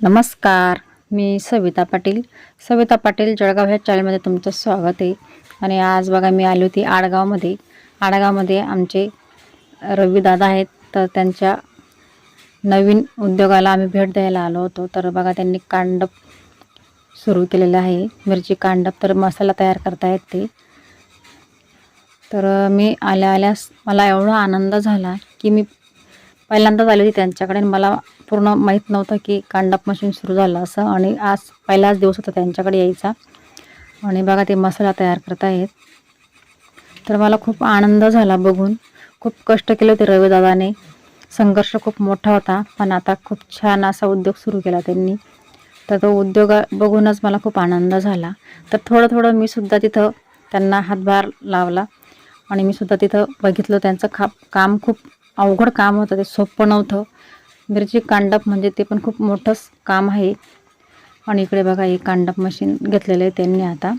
नमस्कार मी सविता पाटील. सविता पाटील जळगाव ह्या चॅनलमध्ये तुमचं स्वागत आहे. आणि आज बघा मी आली होती आडगावमध्ये. आडगावमध्ये आमचे रवीदादा आहेत तर त्यांच्या नवीन उद्योगाला आम्ही भेट द्यायला आलो होतो. तर बघा त्यांनी कांडप सुरू केलेलं आहे. मिरची कांडप तर मसाला तयार करतायत ते. तर मी आल्या आल्यास मला एवढा आनंद झाला की मी पहिल्यांदाच आली होती त्यांच्याकडे आणि मला पूर्ण माहीत नव्हतं की कांडप मशीन सुरू झालं असं. आणि आज पहिलाच दिवस होता त्यांच्याकडे यायचा. आणि बघा ते मसाला तयार करत आहेत तर मला खूप आनंद झाला बघून. खूप कष्ट केले होते रवीदादाने संघर्ष खूप मोठा होता पण आता खूप छान असा उद्योग सुरू केला त्यांनी. तर तो उद्योग बघूनच मला खूप आनंद झाला. तर थोडं थोडं मी सुद्धा तिथं त्यांना हातभार लावला. आणि मी सुद्धा तिथं बघितलं त्यांचं खा काम खूप अवघड काम होतं ते सोपं नव्हतं. मिरची कांडप म्हणजे ते पण खूप मोठंच काम आहे. आणि इकडे बघा हे कांडप मशीन घेतलेलं आहे त्यांनी आता.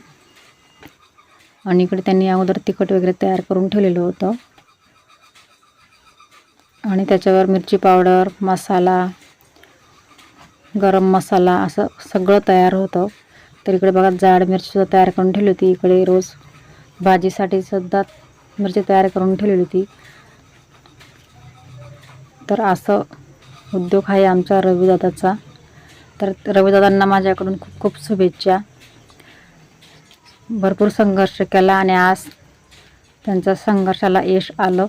आणि इकडे त्यांनी अगोदर तिखट वगैरे तयार करून ठेवलेलं होतं. आणि त्याच्यावर मिरची पावडर मसाला गरम मसाला असं सगळं तयार होतं. तर इकडे बघा जाड मिरचीसुद्धा तयार करून ठेवली होती. इकडे रोज भाजीसाठी सुद्धा मिरची तयार करून ठेवलेली होती. तर असं उद्योग आहे आमचा रविदादाचा. तर रविदादांना माझ्याकडून खूप खूप शुभेच्छा. भरपूर संघर्ष केला आणि आज त्यांच्या संघर्षाला यश आलं.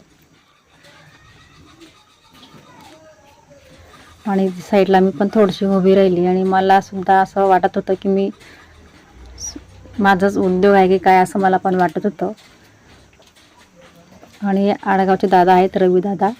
आणि साईडला मी पण थोडीशी उभी राहिली आणि मला सुद्धा असं वाटत होतं की मी माझाच उद्योग आहे की काय असं मला पण वाटत होतं. आणि आडगावचे दादा आहेत रवी दादा